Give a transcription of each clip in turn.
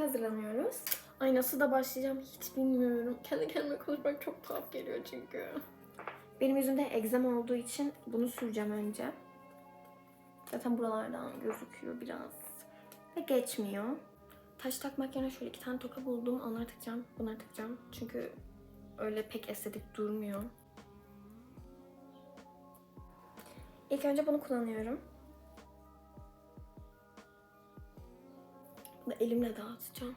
hazırlanıyoruz. Ay nasıl da başlayacağım hiç bilmiyorum. Kendi kendime konuşmak çok tuhaf geliyor çünkü. Benim yüzümde egzama olduğu için bunu süreceğim önce. Zaten buralardan gözüküyor biraz. Ve geçmiyor. Taş takmak yerine şöyle iki tane toka buldum. Onları takacağım, bunları takacağım. Çünkü öyle pek estetik durmuyor. İlk önce bunu kullanıyorum. Bunu elimle dağıtacağım.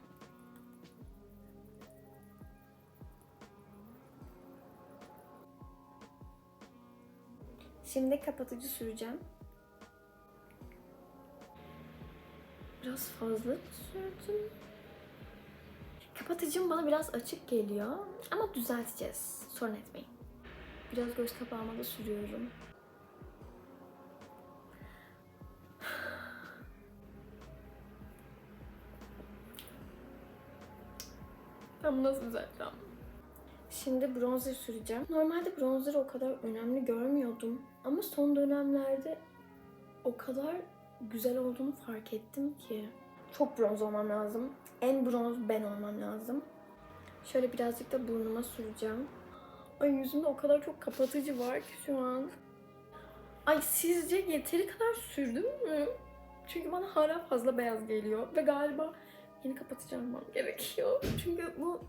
Şimdi kapatıcı süreceğim. Biraz fazla sürdüm. Kapatıcım bana biraz açık geliyor ama düzelteceğiz. Sorun etmeyin. Biraz göz kapağıma da sürüyorum. Ben nasıl düzelteceğim? Şimdi bronzer süreceğim. Normalde bronzer'ı o kadar önemli görmüyordum. Ama son dönemlerde o kadar güzel olduğunu fark ettim ki. Çok bronz olmam lazım. En bronz ben olmam lazım. Şöyle birazcık da burnuma süreceğim. Ay yüzümde o kadar çok kapatıcı var ki şu an. Ay sizce yeteri kadar sürdüm mü? Çünkü bana hala fazla beyaz geliyor. Ve galiba yeni kapatıcı almam gerekiyor. Çünkü bu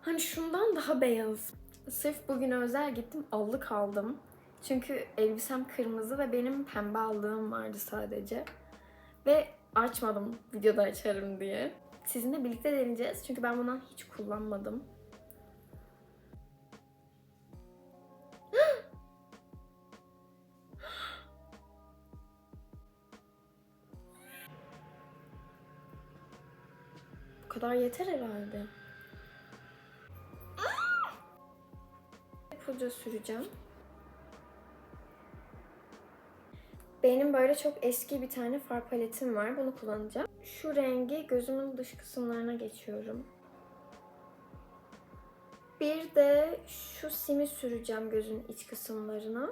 hani şundan daha beyaz. Sırf bugün özel gittim allık aldım. Çünkü elbisem kırmızı ve benim pembe aldığım vardı sadece. Ve açmadım videoda açarım diye. Sizinle birlikte deneyeceğiz. Çünkü ben bundan hiç kullanmadım. Kadar yeter herhalde. Pudra süreceğim. Benim böyle çok eski bir tane far paletim var. Bunu kullanacağım. Şu rengi gözümün dış kısımlarına geçiyorum. Bir de şu simi süreceğim gözün iç kısımlarına.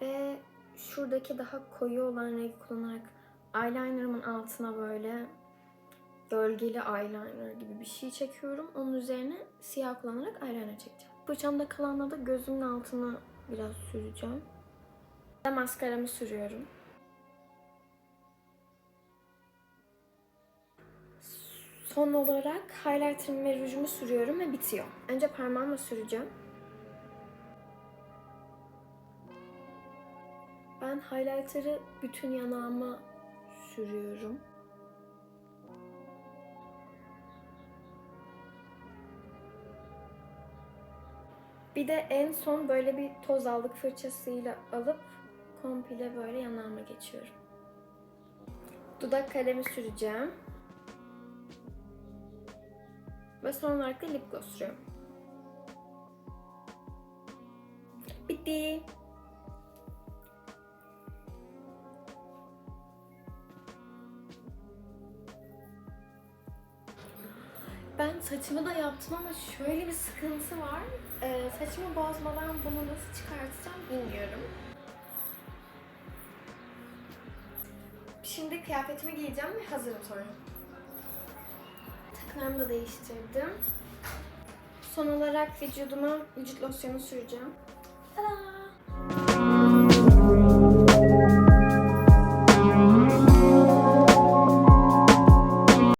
Ve şuradaki daha koyu olan rengi kullanarak eyelinerımın altına böyle gölgeli eyeliner gibi bir şey çekiyorum. Onun üzerine siyah kullanarak eyeliner çekeceğim. Fırçamda kalanla da gözümün altına biraz süreceğim. Ve maskaramı sürüyorum. Son olarak highlighter'ımı ve rujumu sürüyorum ve bitiyor. Önce parmağımla süreceğim. Ben highlighter'ı bütün yanağıma sürüyorum. Bir de en son böyle bir toz aldık fırçasıyla alıp komple böyle yanağıma geçiyorum. Dudak kalemi süreceğim. Ve son olarak da lip gloss sürüyorum. Bitti. Ben saçımı da yaptım ama şöyle bir sıkıntı var. Ee, saçımı bozmadan bunu nasıl çıkartacağım bilmiyorum. Şimdi kıyafetimi giyeceğim ve hazırım sonra. Takılarımı da değiştirdim. Son olarak vücuduma vücut losyonu süreceğim. Tada!